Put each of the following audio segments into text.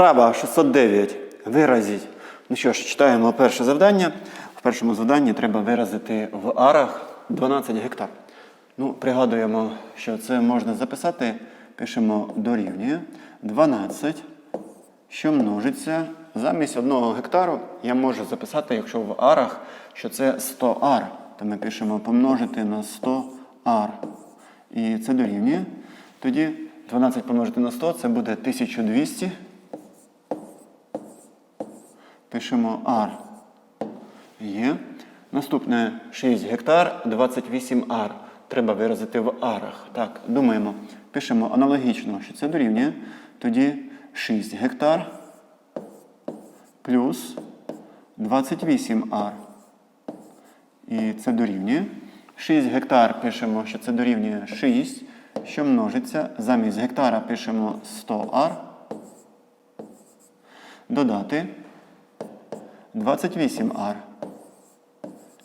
Вправа 609. Виразіть. Ну що ж, читаємо перше завдання. В першому завданні треба виразити в арах 12 гектар. Ну, пригадуємо, що це можна записати. Пишемо дорівнює 12, що множиться. Замість одного гектару я можу записати, якщо в арах, що це 100 ар. То ми пишемо помножити на 100 ар. І це дорівнює. Тоді 12 помножити на 100 це буде 1200. Пишемо ар. Є. Наступне 6 гектар, 28 ар. Треба виразити в арах. Так, думаємо. Пишемо аналогічно, що це дорівнює. Тоді 6 гектар плюс 28 ар. І це дорівнює. 6 гектар пишемо, що це дорівнює 6, що множиться. Замість гектара пишемо 100 ар. Додати 28 ар.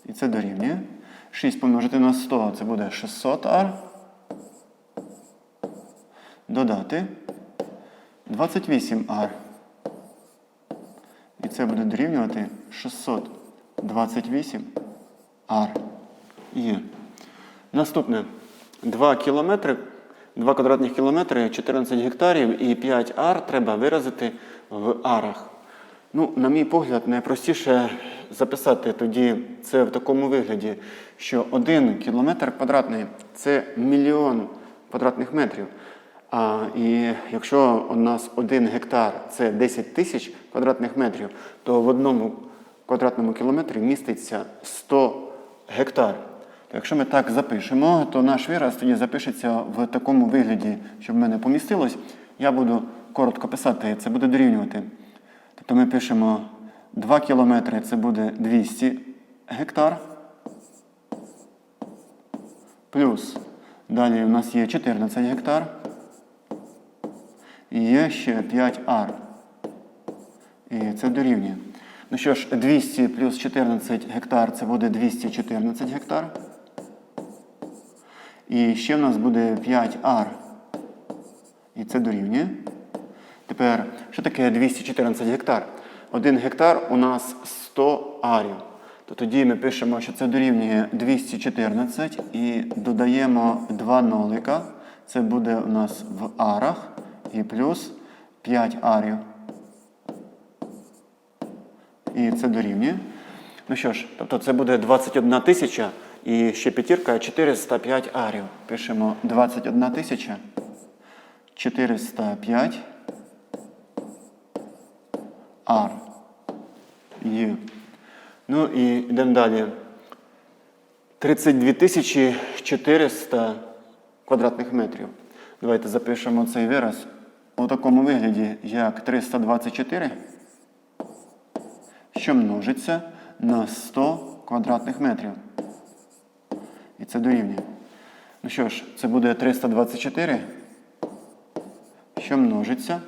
І це дорівнює. 6 помножити на 100 це буде 600 ар. Додати 28 ар. І це буде дорівнювати 628 ар. Є. Наступне 2 кілометри, 2 квадратних кілометри, 14 гектарів і 5 ар треба виразити в арах. Ну, на мій погляд, найпростіше записати тоді це в такому вигляді, що 1 кілометр квадратний це мільйон квадратних метрів. А і якщо у нас 1 гектар це 10 тисяч квадратних метрів, то в одному квадратному кілометрі міститься 100 гектар. То якщо ми так запишемо, то наш вираз тоді запишеться в такому вигляді, щоб в мене помістилось. Я буду коротко писати, це буде дорівнювати. Тобто ми пишемо 2 кілометри це буде 200 гектар. Плюс далі у нас є 14 гектар. І є ще 5 ар. І це дорівнює. Ну що ж, 200 плюс 14 гектар це буде 214 гектар. І ще в нас буде 5 ар. І це дорівнює. Тепер, що таке 214 гектар? Один гектар у нас 100 арів. То тоді ми пишемо, що це дорівнює 214 і додаємо 2 нолика. Це буде у нас в арах і плюс 5 арів. І це дорівнює. Ну що ж, тобто це буде 21 тисяча і ще п'ятірка 405 арів. Пишемо 21 тисяча 405 ар. Є. Ну і йдемо далі. 32 400 квадратних метрів. Давайте запишемо цей вираз у такому вигляді, як 324, що множиться на 100 квадратних метрів. І це дорівнює. Ну що ж, це буде 324, що множиться.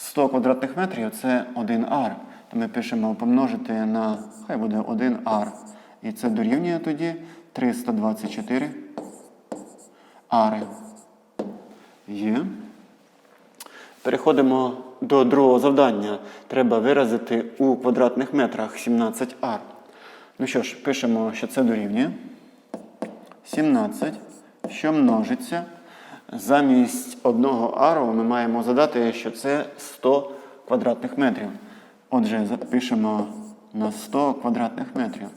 100 квадратних метрів це 1 ар. То ми пишемо помножити на, хай буде 1 ар. І це дорівнює тоді 324 ари. Є. Переходимо до другого завдання. Треба виразити у квадратних метрах 17 ар. Ну що ж, пишемо, що це дорівнює. 17, що множиться. Замість одного ару ми маємо задати, що це 100 квадратних метрів. Отже, запишемо на 100 квадратних метрів.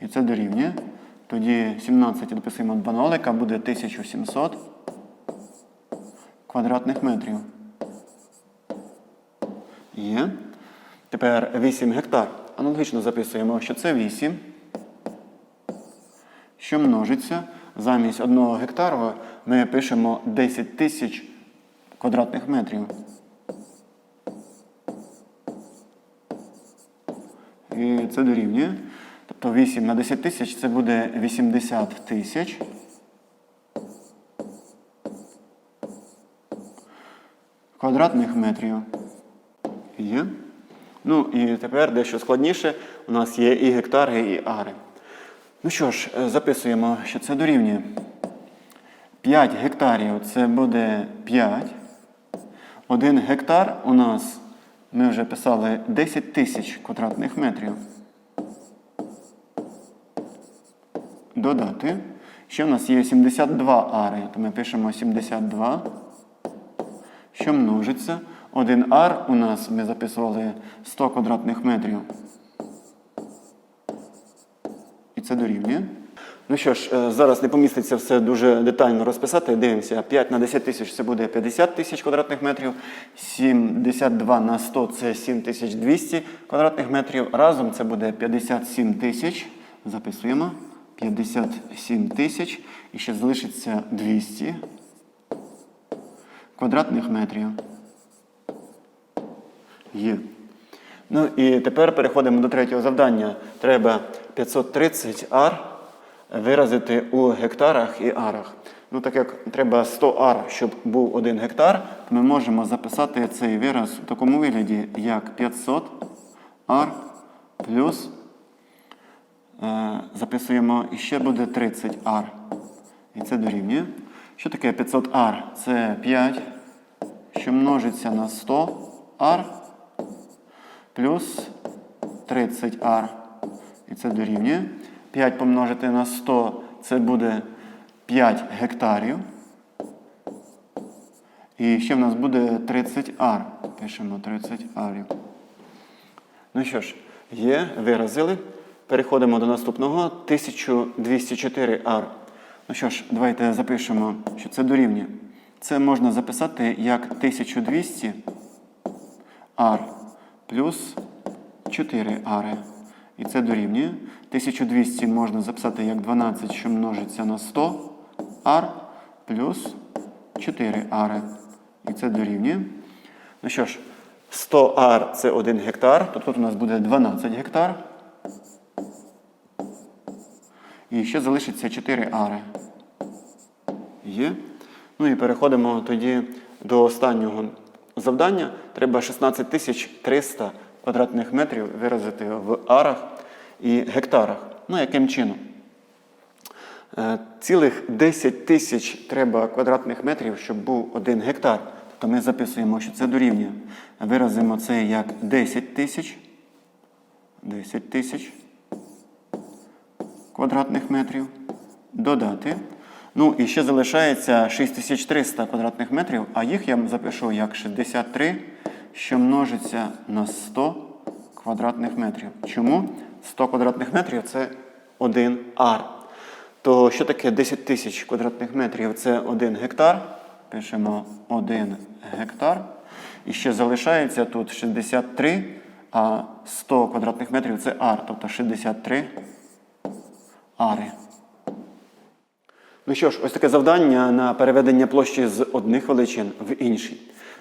І це дорівнює. Тоді 17 дописуємо 2 нолика, буде 1700 квадратних метрів. Є. Тепер 8 гектар. Аналогічно записуємо, що це 8. Що множиться. Замість одного гектару ми пишемо 10 тисяч квадратних метрів. І це дорівнює. Тобто 8 на 10 тисяч це буде 80 тисяч. Квадратних метрів. Є. Ну і тепер дещо складніше. У нас є і гектари, і ари. Ну що ж, е, записуємо, що це дорівнює. 5 гектарів це буде 5. Один гектар у нас, ми вже писали 10 тисяч квадратних метрів. Додати. Ще в нас є 72 ари, то ми пишемо 72, що множиться. Один ар у нас ми записували 100 квадратних метрів. І це дорівнює. Ну що ж, е, зараз не поміститься все дуже детально розписати. Дивимося, 5 на 10 тисяч це буде 50 тисяч квадратних метрів, 72 на 100 це 7200 квадратних метрів. Разом це буде 57 тисяч. Записуємо. 57 тисяч. І ще залишиться 200 квадратних метрів. Є. Ну і тепер переходимо до третього завдання. Треба 530 ар виразити у гектарах і арах. Ну, так як треба 100 ар, щоб був 1 гектар, то ми можемо записати цей вираз у такому вигляді, як 500 ар плюс е, записуємо і ще буде 30 ар. І це дорівнює. Що таке 500 ар? Це 5, що множиться на 100 ар плюс 30 ар. І це дорівнює. 5 помножити на 100 це буде 5 гектарів. І ще в нас буде 30 ар. Пишемо 30 арів. Ну що ж, є, виразили. Переходимо до наступного 1204 ар. Ну що ж, давайте запишемо, що це дорівнює. Це можна записати як 1200 ар плюс 4 ари. І це дорівнює. 1200 можна записати як 12, що множиться на 100 ар плюс 4 ари. І це дорівнює. Ну що ж, 100 ар це 1 гектар, то тут у нас буде 12 гектар. І ще залишиться 4 ари. Є. Ну і переходимо тоді до останнього завдання. Треба 16 тисяч 300 квадратних метрів виразити в арах і гектарах. Ну, яким чином? Е, Цілих 10 тисяч треба квадратних метрів, щоб був 1 гектар. Тобто ми записуємо, що це дорівнює. Виразимо це як 10 тисяч. 10 тисяч квадратних метрів. Додати. Ну і ще залишається 6300 квадратних метрів, а їх я запишу як 63, що множиться на 100 квадратних метрів. Чому? 100 квадратних метрів це 1 ар. То що таке 10 тисяч квадратних метрів? Це 1 гектар. Пишемо 1 гектар. І ще залишається тут 63, а 100 квадратних метрів це ар, тобто 63 ари. Ну що ж, ось таке завдання на переведення площі з одних величин в інші.